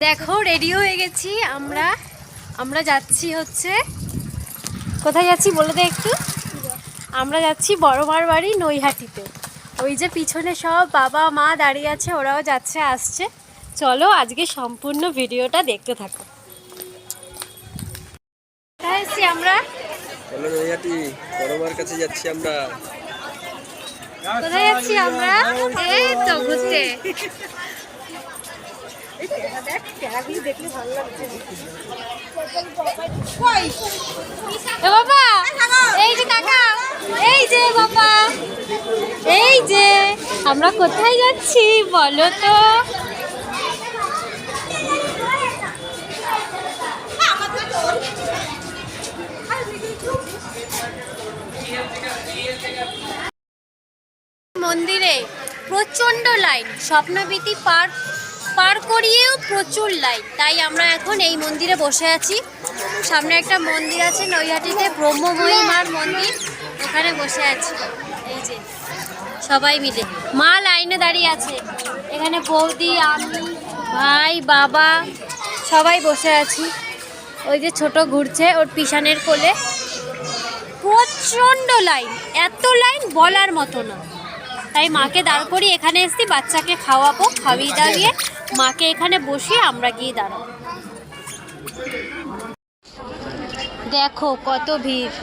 দেখো রেডি হয়ে গেছি আমরা। আমরা যাচ্ছি হচ্ছে কোথায় যাচ্ছি বলে দে একটু? আমরা যাচ্ছি বড়মার বাড়ি নৈহাটিতে। ওই যে পিছনে সব বাবা মা দাঁড়িয়ে আছে ওরাও যাচ্ছে আসছে। চলো আজকে সম্পূর্ণ ভিডিওটা দেখতে থাকো। কোথায় এসছি আমরা? চলো নৈহাটি বড়মার কাছে যাচ্ছি আমরা। কোথায় যাচ্ছি আমরা? এই তো ঘুরতে। এ বাবা, এই যে তাকাও এই যে বাবা, এই যে, আমরা কোথায় যাচ্ছি বলো তো? মন্দিরে প্রচণ্ড লাইন স্বপ্নবীতি পার পার করিয়েও প্রচুর লাইন তাই আমরা এখন এই মন্দিরে বসে আছি। সামনে একটা মন্দির আছে, নৈহাটিতে ব্রহ্মময়ী মার মন্দির। ওখানে বসে আছি। এই যে, সবাই মিলে। মা লাইনে দাঁড়িয়ে আছে। এখানে বৌদি, আমি, ভাই, বাবা, সবাই বসে আছি। ওই যে ছোট ঘুরছে ওর পিছনের কোলে। প্রচণ্ড লাইন। এত লাইন বলার মতো না। তাই মাকে দাঁড় করি এখানে এসছি, বাচ্চাকে খাওয়াবো, খাওয়িয়ে দাঁড়িয়ে মাকে এখানে বসিয়ে আমরা গিয়ে দাঁড়াবো। দেখো কত ভিড়।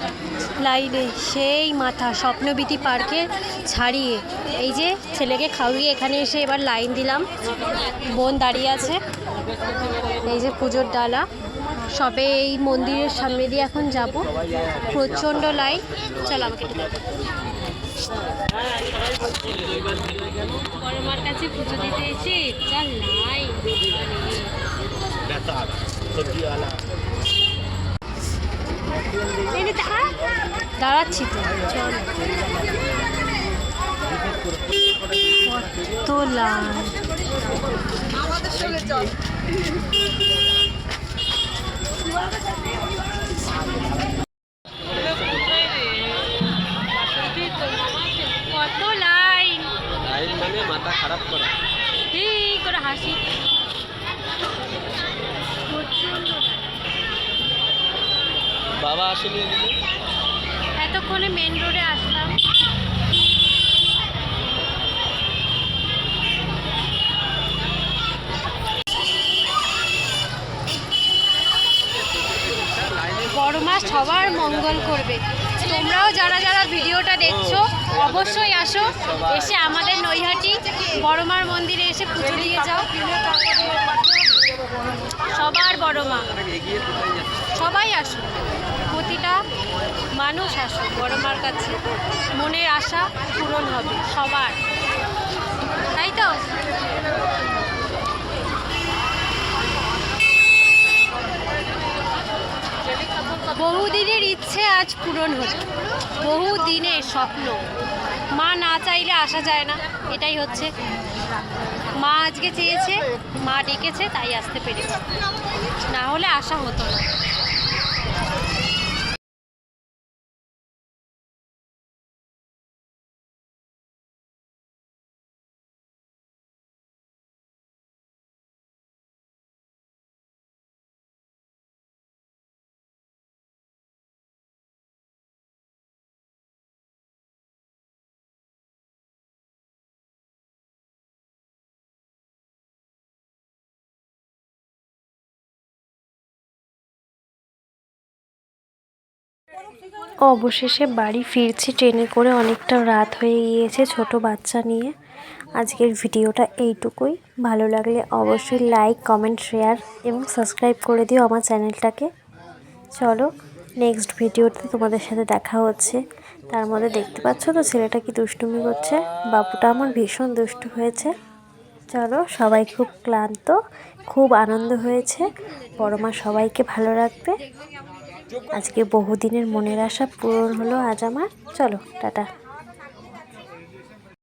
লাইনে সেই মাথা স্বপ্নবীতি পার্কে ছাড়িয়ে এই যে ছেলেকে খাওয়িয়ে এখানে এসে এবার লাইন দিলাম। বোন দাঁড়িয়ে আছে। এই যে পুজোর ডালা। সবে এই মন্দিরের সামনে দিয়ে এখন যাব। প্রচণ্ড লাইন। চল আমাকে বড়মার কাছে পুজো দিতে এসে যা দাঁড়া। দাঁড়াচ্ছি তো চল। কত আসেনি এতক্ষণে মেন রোডে আসলাম। বড় মা সবার মঙ্গল করবে। তোমরাও যারা যারা ভিডিওটা দেখছ, অবশ্যই আসো, এসে আমাদের নৈহাটি বড় মার মন্দিরে এসে পুজো দিয়ে যাও। সবার বড় মা। সবাই আসো প্রতিটা মানুষ আসো বড় মার কাছে মনের আশা পূরণ হবে, সবার। তাই তো? বহুদিনের ইচ্ছে আজ পূরণ হলো। বহু দিনের স্বপ্ন। মা না চাইলে আসা যায় না। এটাই হচ্ছে। মা আজকে চেয়েছে, মা ডেকেছে, তাই আসতে পেরেছে। না হলে আসা হতো না। অবশেষে বাড়ি ফিরছি ট্রেনে করে অনেকটা রাত হয়ে গিয়েছে ছোট বাচ্চা নিয়ে। আজকের ভিডিওটা এইটুকুই। ভালো লাগলে অবশ্যই লাইক কমেন্ট শেয়ার এবং সাবস্ক্রাইব করে দিও আমার চ্যানেলটাকে। চলো নেক্সট ভিডিওতে তোমাদের সাথে দেখা হচ্ছে। তার মধ্যে দেখতে পাচ্ছ তো ছেলেটা কি দুষ্টুমি করছে? বাবুটা আমার ভীষণ দুষ্টু হয়েছে। চলো সবাই খুব ক্লান্ত, খুব আনন্দ হয়েছে। বড় মা সবাইকে ভালো রাখবে। আজকে বহুদিনের মনের আশা পূরণ হলো আজ আমার। চলো টাটা।